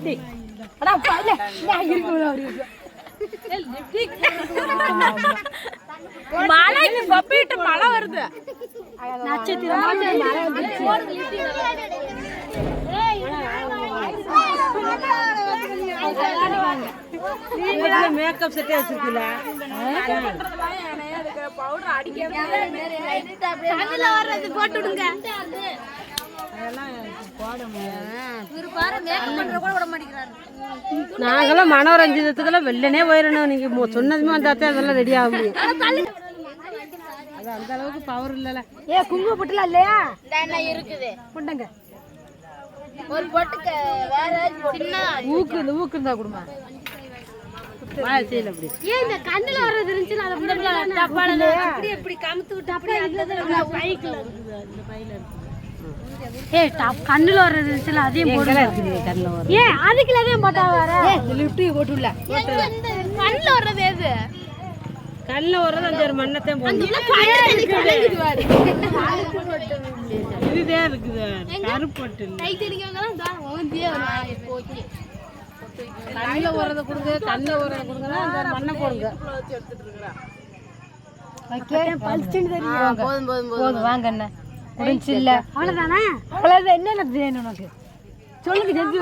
Lipstick அடா நான் பப்பிட்டு மழை வருது நட்சத்திரமா மழை வந்துச்சு மேக்கப் செட்டே வச்சிருக்கீல பவுடர் அடிக்க வர்றது போட்டு விடுங்க நாங்களாம் மனோரஞ்சிதத்துக்கெல்லாம் வெள்ளனே போயிடணும் நீங்க சொன்னதுமே வந்தாத்தே அதெல்லாம் ரெடி ஆக முடியும். அது அந்த அளவுக்கு பவர் இல்லல ஏ குங்கும பொட்டுலாம் இல்லையா? இருக்குது. கொண்டங்க. ஒரு பொட்டுக்கு வேற சின்ன ஊக்கு இந்த ஊக்கு இருந்தா கொடுமா. ஏன் இந்த கண்ணுல வர்றது இருந்துச்சு அதை முன்னாடி டப்பால அப்படி எப்படி கமுத்து விட்டு அப்படி அந்த பைக்குல ஏ டாப் கண்ணுல வர்றது இருந்துச்சுல அதையும் போடு இருக்குது கண்ணில் வரும் ஏ அதுக்குள்ள தான் போட்டா வர? லிப்டிக் போட்டு விடல கண்ணுல வர்றது எது? கண்ணில் வர்றது அந்த ஒரு மண்ணத்தையும் போடணும் இதுதான் இருக்குது. கருப்பட்டு இல்லை. கை தெரிக்கவங்க தான் ஓந்தியே போச்சு கண்ணில் வர்றதை கொடுங்க கண்ணில் வர்றதை கொடுங்க அந்த மண்ணை போடுங்க. போதும் போதும். போதும் வாங்க அண்ணா. முடிஞ்சு இல்ல. அவ்வளவுதானே? அவ்வளவுதான். என்னென்ன வேணும் உனக்கு? சொல்லுங்க செஞ்சு